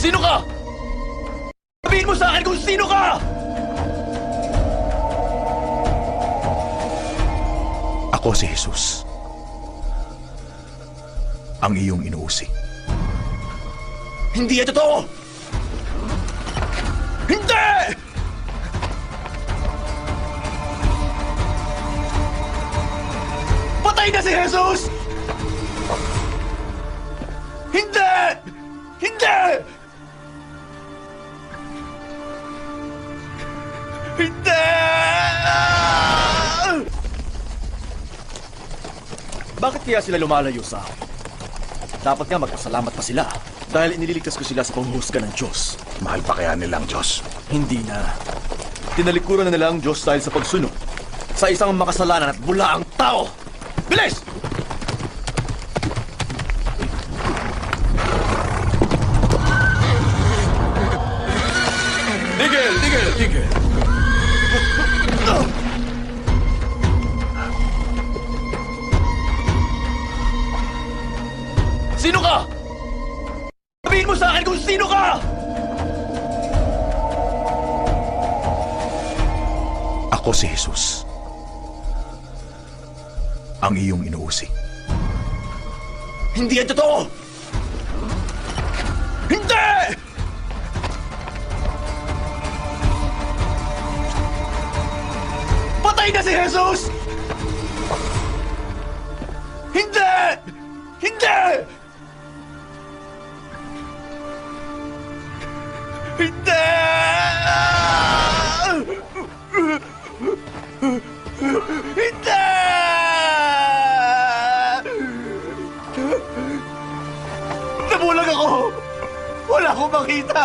Sino ka? Sabihin mo sa akin kung sino ka! Ako si Jesus. Ang iyong inuusig. Hindi ito totoo! Hindi! Patay na si Jesus! Hindi! Hindi! Hindi! Bakit kaya sila lumalayo sa akin? Dapat nga magpasalamat pa sila dahil iniligtas ko sila sa panghuhusga ng Diyos. Mahal pa kaya nilang Diyos. Hindi na. Tinalikuran na nila ang Diyos dahil sa pagsunod sa isang makasalanan at bula ang tao. Bilis! Tigil! Tigil! Tigil! Sino ka? Sabihin mo sa akin kung sino ka! Ako si Jesus. Ang iyong inuusig. Hindi yan totoo! Patay na si Jesus! Hindi! Hindi! Hindi! Hindi! Nabulag ako! Wala akong makita!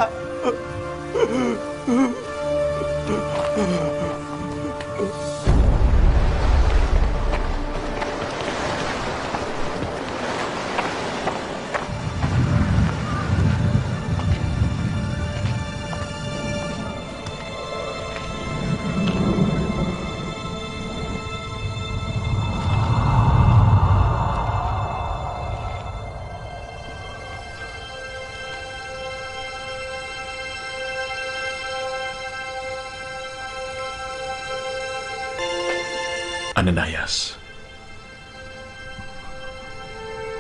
Ananias.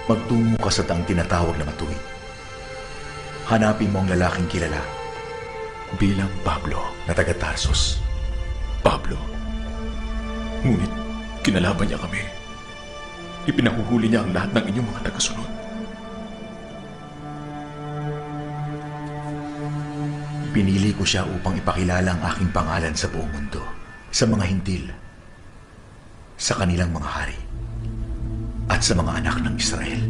Magtungo ka sa taang tinatawag na matuwid. Hanapin mo ang lalaking kilala bilang Pablo na taga Tarsus. Pablo. Ngunit kinalaban niya kami. Ipinahuhuli niya ang lahat ng inyong mga tagasunod. Pinili ko siya upang ipakilala ang aking pangalan sa buong mundo, sa mga hintil, sa kanilang mga hari, at sa mga anak ng Israel.